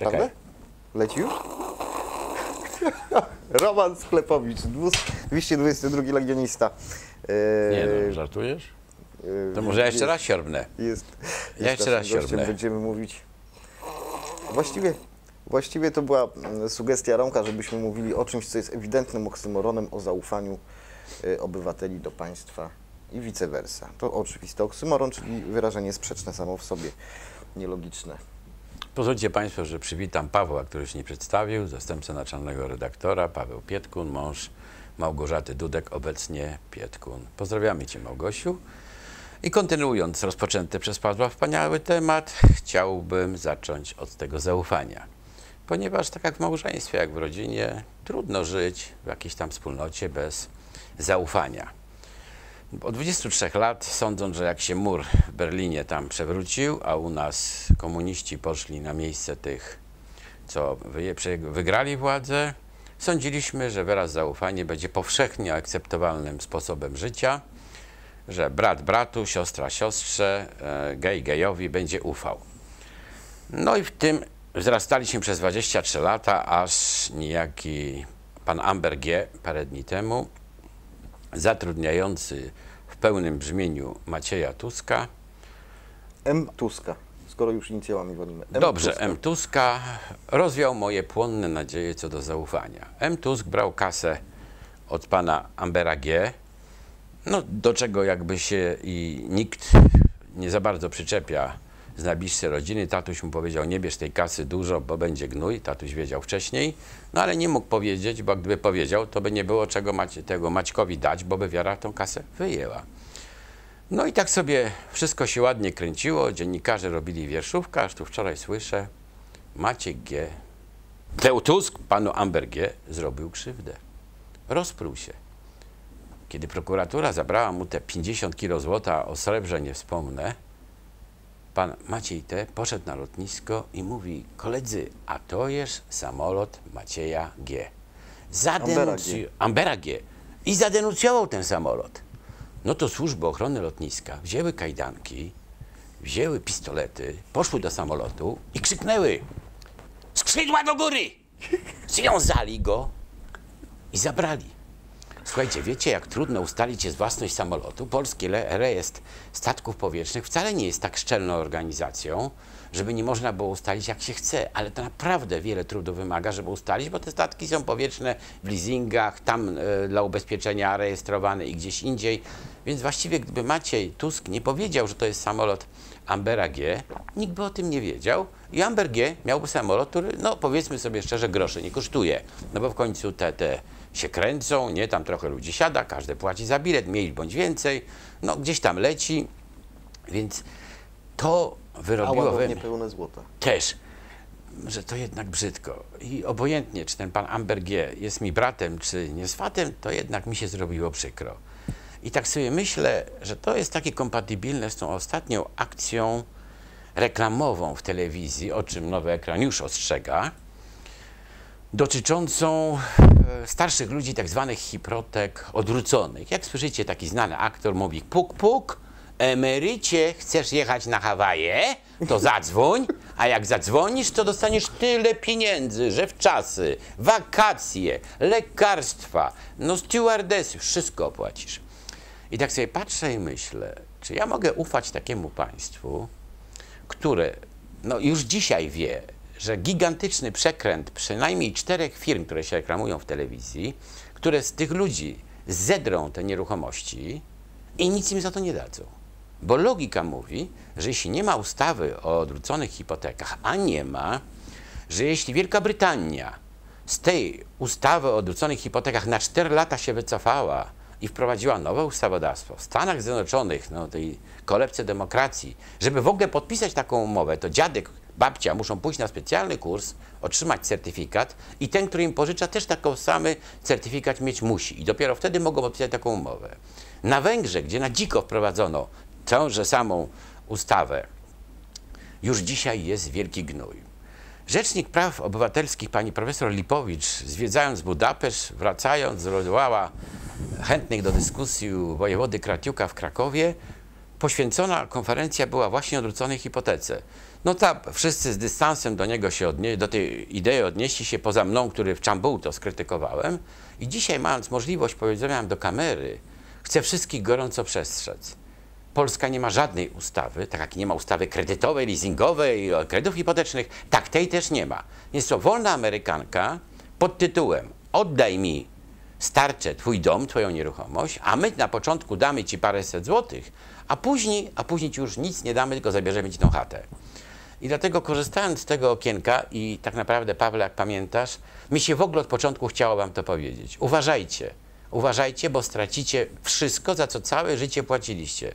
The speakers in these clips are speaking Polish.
Naprawdę? Czekaj. Leci już? Roman Sklepowicz, 222 legionista. Nie no, żartujesz? e, To może ja jeszcze raz siorbnę. Jest, Ja jeszcze raz siorbnę. Będziemy mówić. Właściwie, właściwie to była mm, sugestia Romka, żebyśmy mówili o czymś, co jest ewidentnym oksymoronem o zaufaniu e, obywateli do państwa i vice versa. To oczywisty oksymoron, czyli wyrażenie sprzeczne samo w sobie, nielogiczne. Pozwólcie Państwo, że przywitam Pawła, który się nie przedstawił, zastępcę naczelnego redaktora, Paweł Pietkun, mąż Małgorzaty Dudek, obecnie Pietkun. Pozdrawiamy Cię Małgosiu. I kontynuując rozpoczęty przez Pawła wspaniały temat, chciałbym zacząć od tego zaufania. Ponieważ tak jak w małżeństwie, jak w rodzinie, trudno żyć w jakiejś tam wspólnocie bez zaufania. Od 23 lat, sądząc, że jak się mur w Berlinie tam przewrócił, a u nas komuniści poszli na miejsce tych, co wygrali władzę, sądziliśmy, że wyraz zaufania będzie powszechnie akceptowalnym sposobem życia, że brat bratu, siostra siostrze, e, gej gejowi będzie ufał. No i w tym wzrastaliśmy przez 23 lata, aż niejaki pan Amber G. parę dni temu zatrudniający pełnym brzmieniu Macieja Tuska. M. Tuska, skoro już inicjałami wolimy. M. Dobrze, Tuska. M. Tuska rozwiał moje płonne nadzieje co do zaufania. M. Tusk brał kasę od pana Ambera G., no, do czego jakby się i nikt nie za bardzo przyczepia z najbliższej rodziny. Tatuś mu powiedział, nie bierz tej kasy dużo, bo będzie gnój. Tatuś wiedział wcześniej, no ale nie mógł powiedzieć, bo gdyby powiedział, to by nie było czego Macie, tego Maćkowi dać, bo by wiara tą kasę wyjęła. No i tak sobie wszystko się ładnie kręciło, dziennikarze robili wierszówkę, aż tu wczoraj słyszę, Maciek G. Teu Tusk panu Amber G. zrobił krzywdę. Rozpruł się. Kiedy prokuratura zabrała mu te 50 kilo złota, o srebrze nie wspomnę, pan Maciej T. poszedł na lotnisko i mówi, koledzy, a to jest samolot Macieja G. Zadenuncuj- Ambera G. I zadenuncjował ten samolot. No to służby ochrony lotniska wzięły kajdanki, wzięły pistolety, poszły do samolotu i krzyknęły skrzydła do góry! Związali go i zabrali. Słuchajcie, wiecie jak trudno ustalić jest własność samolotu? Polski rejestr statków powietrznych wcale nie jest tak szczelną organizacją, żeby nie można było ustalić jak się chce, ale to naprawdę wiele trudu wymaga, żeby ustalić, bo te statki są powietrzne w leasingach, tam e, dla ubezpieczenia rejestrowane i gdzieś indziej. Więc właściwie gdyby Maciej Tusk nie powiedział, że to jest samolot Ambera G, nikt by o tym nie wiedział i Amber G miałby samolot, który, no powiedzmy sobie szczerze, groszy nie kosztuje. No bo w końcu te, te się kręcą, nie, tam trochę ludzi siada, każdy płaci za bilet, mniej bądź więcej, no gdzieś tam leci, więc to wyrobiło we mnie pełne złota. też, że to jednak brzydko. I obojętnie, czy ten pan Amber G. jest mi bratem, czy nie swatem, to jednak mi się zrobiło przykro. I tak sobie myślę, że to jest takie kompatybilne z tą ostatnią akcją reklamową w telewizji, o czym nowy ekran już ostrzega, dotyczącą e, starszych ludzi, tak zwanych hiprotek odwróconych. Jak słyszycie, taki znany aktor mówi puk, puk, emerycie, chcesz jechać na Hawaje, to zadzwoń, a jak zadzwonisz, to dostaniesz tyle pieniędzy, że w czasy, wakacje, lekarstwa, no stewardessy, wszystko opłacisz. I tak sobie patrzę i myślę, czy ja mogę ufać takiemu państwu, które no już dzisiaj wie, że gigantyczny przekręt przynajmniej czterech firm, które się reklamują w telewizji, które z tych ludzi zedrą te nieruchomości i nic im za to nie dadzą. Bo logika mówi, że jeśli nie ma ustawy o odwróconych hipotekach, a nie ma, że jeśli Wielka Brytania z tej ustawy o odwróconych hipotekach na 4 lata się wycofała i wprowadziła nowe ustawodawstwo w Stanach Zjednoczonych, no tej kolebce demokracji, żeby w ogóle podpisać taką umowę, to dziadek, babcia muszą pójść na specjalny kurs, otrzymać certyfikat i ten, który im pożycza, też taką samy certyfikat mieć musi i dopiero wtedy mogą podpisać taką umowę. Na Węgrzech, gdzie na dziko wprowadzono tęże samą ustawę, już dzisiaj jest wielki gnój. Rzecznik Praw Obywatelskich pani profesor Lipowicz, zwiedzając Budapeszt, wracając, rozwołała chętnych do dyskusji wojewody Kratiuka w Krakowie, poświęcona konferencja była właśnie odwróconej hipotece. No tak, wszyscy z dystansem do niego się odnieśli, do tej idei odnieśli się poza mną, który w Czambuł to skrytykowałem. I dzisiaj mając możliwość powiedzenia do kamery, chcę wszystkich gorąco przestrzec. Polska nie ma żadnej ustawy, tak jak nie ma ustawy kredytowej, leasingowej, kredytów hipotecznych, tak tej też nie ma. Jest to wolna Amerykanka pod tytułem oddaj mi starcze twój dom, twoją nieruchomość, a my na początku damy ci paręset złotych, a później, a później ci już nic nie damy, tylko zabierzemy ci tą chatę. I dlatego korzystając z tego okienka i tak naprawdę, Paweł, jak pamiętasz, mi się w ogóle od początku chciało wam to powiedzieć. Uważajcie, uważajcie, bo stracicie wszystko, za co całe życie płaciliście.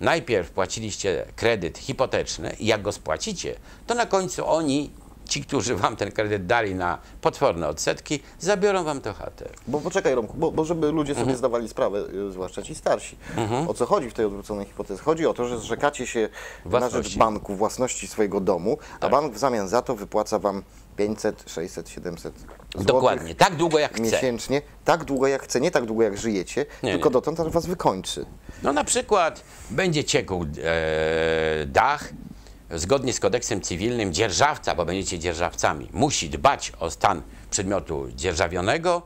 Najpierw płaciliście kredyt hipoteczny i jak go spłacicie, to na końcu oni, ci, którzy wam ten kredyt dali na potworne odsetki, zabiorą wam tę chatę. Bo poczekaj Romku, bo, bo żeby ludzie Mhm. sobie zdawali sprawę, y, zwłaszcza ci starsi, o co chodzi w tej odwróconej hipotezie? Chodzi o to, że zrzekacie się na Własności. Tak. rzecz banku własności swojego domu, a bank w zamian za to wypłaca wam 500, 600, 700 złotych Dokładnie, tak długo jak chce. miesięcznie, tak długo jak chce, nie tak długo jak żyjecie, Nie, tylko nie. dotąd, aż was wykończy. No na przykład będzie ciekł e, dach, zgodnie z kodeksem cywilnym dzierżawca, bo będziecie dzierżawcami, musi dbać o stan przedmiotu dzierżawionego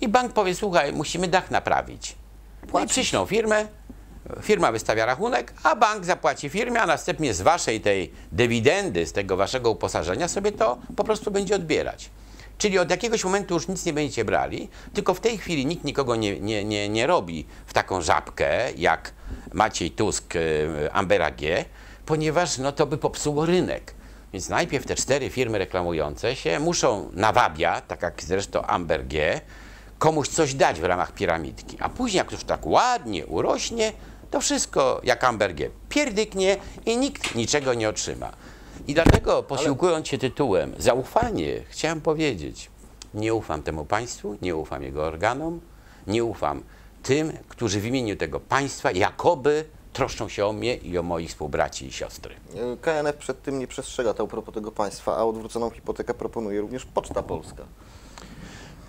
i bank powie, słuchaj, musimy dach naprawić. No i przyślą firmę, firma wystawia rachunek, a bank zapłaci firmie, a następnie z waszej tej dywidendy, z tego waszego uposażenia sobie to po prostu będzie odbierać. Czyli od jakiegoś momentu już nic nie będziecie brali, tylko w tej chwili nikt nikogo nie, nie, nie, nie robi w taką żabkę, jak Maciej Tusk, y, Ambera G, ponieważ no, to by popsuło rynek. Więc najpierw te cztery firmy reklamujące się muszą nawabia, tak jak zresztą Amber G, komuś coś dać w ramach piramidki. A później, jak już tak ładnie urośnie, to wszystko jak Amber G pierdyknie i nikt niczego nie otrzyma. I dlatego posiłkując się tytułem zaufanie, chciałem powiedzieć, nie ufam temu państwu, nie ufam jego organom, nie ufam tym, którzy w imieniu tego państwa jakoby troszczą się o mnie i o moich współbraci i siostry. Y, KNF przed tym nie przestrzega to propos tego państwa, a odwróconą hipotekę proponuje również Poczta Polska.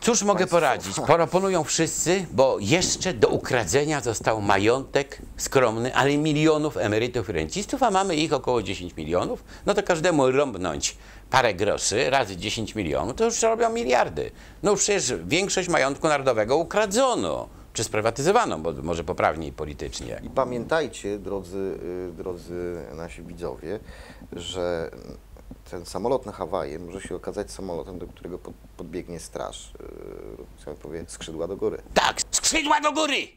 Cóż mogę Państwo. poradzić? Proponują wszyscy, bo jeszcze do ukradzenia został majątek skromny, ale milionów emerytów i rencistów, a mamy ich około 10 milionów. No to każdemu rąbnąć parę groszy razy 10 milionów, to już robią miliardy. No przecież większość majątku narodowego ukradzono, czy sprywatyzowano, bo może poprawniej politycznie. I pamiętajcie, drodzy, y, drodzy nasi widzowie, że ten samolot na Hawaje może się okazać samolotem, do którego pod, podbiegnie straż, yy, co powie, skrzydła do góry. Tak, skrzydła do góry!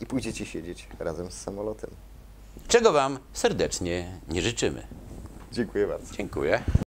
I pójdziecie siedzieć razem z samolotem. Czego Wam serdecznie nie życzymy. Dziękuję bardzo. Dziękuję.